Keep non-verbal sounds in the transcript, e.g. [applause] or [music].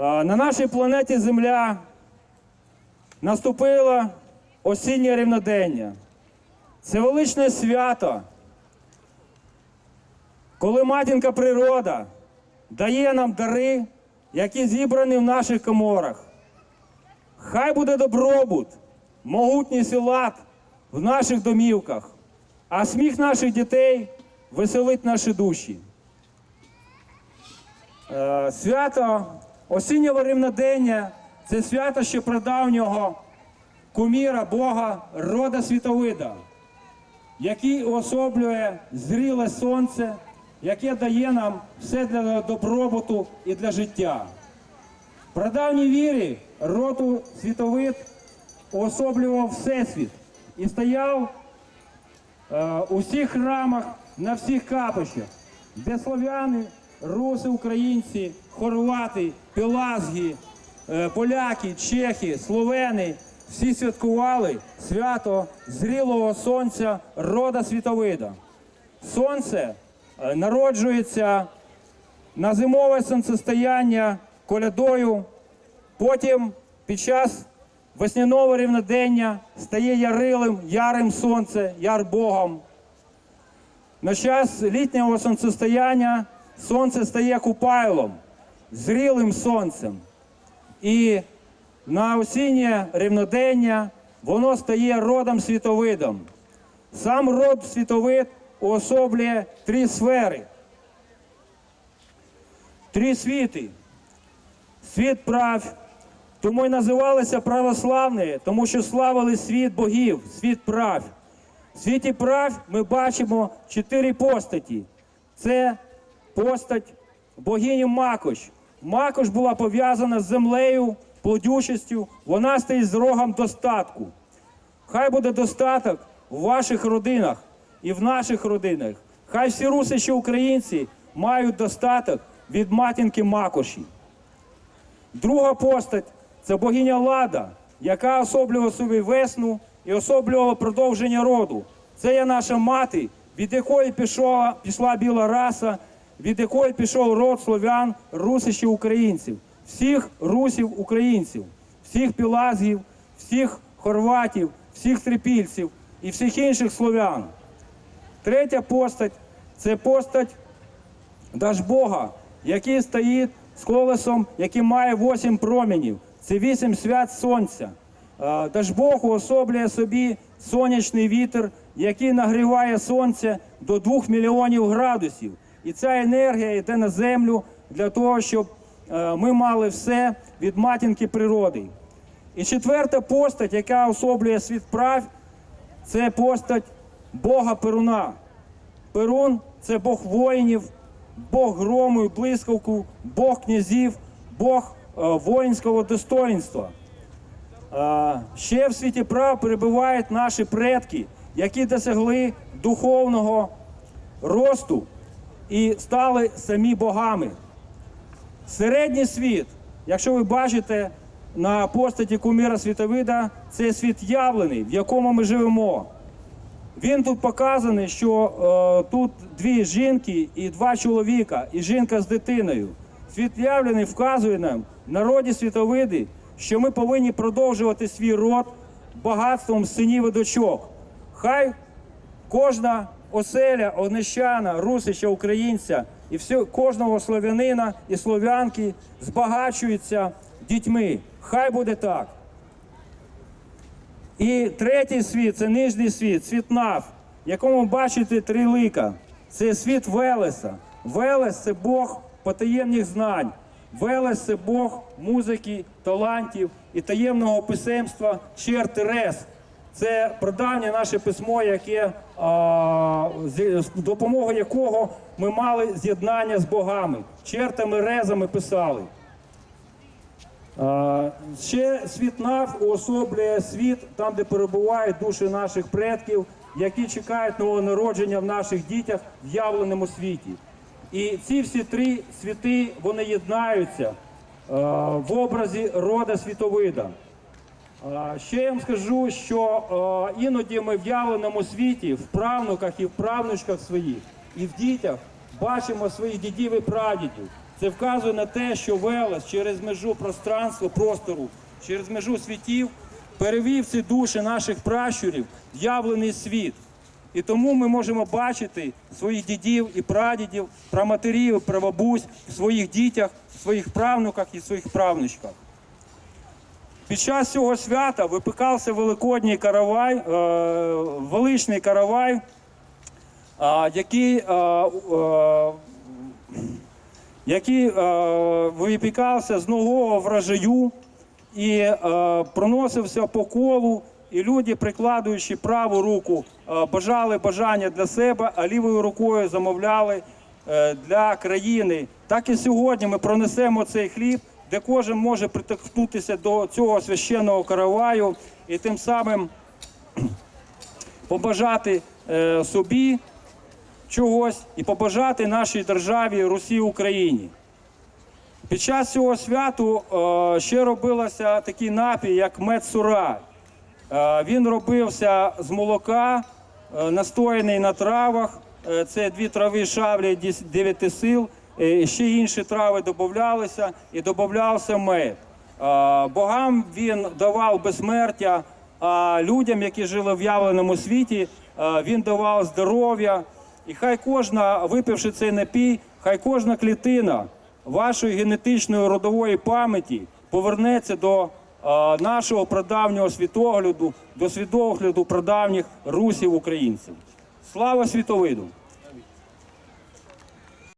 Е, На нашій планеті Земля наступило осіннє рівнодення. Це величне свято, коли матінка природа дає нам дари, які зібрані в наших коморах. Хай буде добробут, могутність і лад в наших домівках, а сміх наших дітей веселить наші душі. Е, Свято осіннього рівнодення це свято ще прадавнього куміра Бога рода світовида, який уособлює зріле сонце, яке дає нам все для добробуту і для життя. В прадавній вірі роду світовид уособлював Всесвіт і стояв е, у всіх храмах, на всіх капищах, де слов'яни, руси, українці, хорвати, пілазги, е, поляки, чехи, словени всі святкували свято зрілого сонця рода світовида. Сонце е, народжується на зимове сонцестояння колядою, потім під час весняного рівнодення стає ярилим, ярим сонце, яр Богом. На час літнього сонцестояння сонце стає купайлом, зрілим сонцем. І на осіннє рівнодення воно стає родом світовидом. Сам род світовид уособлює три сфери, три світи. Світ прав, тому й називалися православні, тому що славили світ богів, світ прав. В світі прав ми бачимо чотири постаті. Це постать богині Макош. Макош була пов'язана з землею, плодючістю, вона стоїть з рогом достатку. Хай буде достаток в ваших родинах і в наших родинах. Хай всі русичі українці мають достаток від матінки Макоші. Друга постать це богиня Лада, яка особлювала собі весну і особлювала продовження роду. Це є наша мати, від якої пішла, пішла біла раса, від якої пішов род слов'ян, русичів українців, всіх русів українців, всіх пілазгів, всіх хорватів, всіх трипільців і всіх інших слов'ян. Третя постать це постать Дажбога, який стоїть з колесом, який має вісім промінів. Це вісім свят сонця. Е, Дажбог уособлює собі сонячний вітер, який нагріває сонце до 2 мільйонів градусів. І ця енергія йде на землю для того, щоб е, ми мали все від матінки природи. І четверта постать, яка особлює світ прав, це постать Бога Перуна. Перун це Бог воїнів, Бог грому і блискавку, Бог князів, Бог е, воїнського достоїнства. Е, ще в світі прав перебувають наші предки, які досягли духовного росту і стали самі богами. Середній світ, якщо ви бачите на постаті куміра світовида, це світ явлений, в якому ми живемо. Він тут показаний, що е, тут дві жінки і два чоловіка, і жінка з дитиною. Світ явлений вказує нам, народі світовиди, що ми повинні продовжувати свій род багатством синів і дочок. Хай кожна оселя, онищана, русича, українця і всі, кожного слов'янина і слов'янки збагачуються дітьми. Хай буде так. І третій світ це нижній світ, світ нав, в якому бачите три лика. Це світ Велеса. Велес це Бог потаємних знань. Велес це Бог музики, талантів і таємного писемства Чер Терес. Це прадавнє наше письмо, яке з допомогою якого ми мали з'єднання з богами. Чертами, резами писали. Ще світ нав уособлює світ там, де перебувають душі наших предків, які чекають нового народження в наших дітях в явленому світі. І ці всі три світи вони єднаються в образі рода світовида. Ще я вам скажу, що іноді ми в явленому світі, в правнуках і в правнучках своїх, і в дітях бачимо своїх дідів і прадідів. Це вказує на те, що Велес через межу пространства, простору, через межу світів перевів ці душі наших пращурів в явлений світ. І тому ми можемо бачити своїх дідів і прадідів, праматерів, і прабабусь в своїх дітях, в своїх правнуках і в своїх правнучках. Під час цього свята випікався великодній каравай, е, величний каравай, а, який, е, е, який е, випікався з нового врожаю і е, проносився по колу, і люди, прикладуючи праву руку, е, бажали бажання для себе, а лівою рукою замовляли е, для країни. Так і сьогодні ми пронесемо цей хліб, де кожен може притихнутися до цього священного караваю і тим самим [clears throat] побажати е, собі чогось і побажати нашій державі Русі Україні. Під час цього святу е, ще робилося такий напій, як медсура. Е, він робився з молока, настояний на травах. Це дві трави шавлі дев'яти сил. Е, ще інші трави додавалися і додавався мед. Е, богам він давав безсмертя, а людям, які жили в явленому світі, е, він давав здоров'я. І хай кожна, випивши цей напій, хай кожна клітина вашої генетичної родової пам'яті повернеться до нашого прадавнього світогляду, до світогляду прадавніх русів українців. Слава світовиду!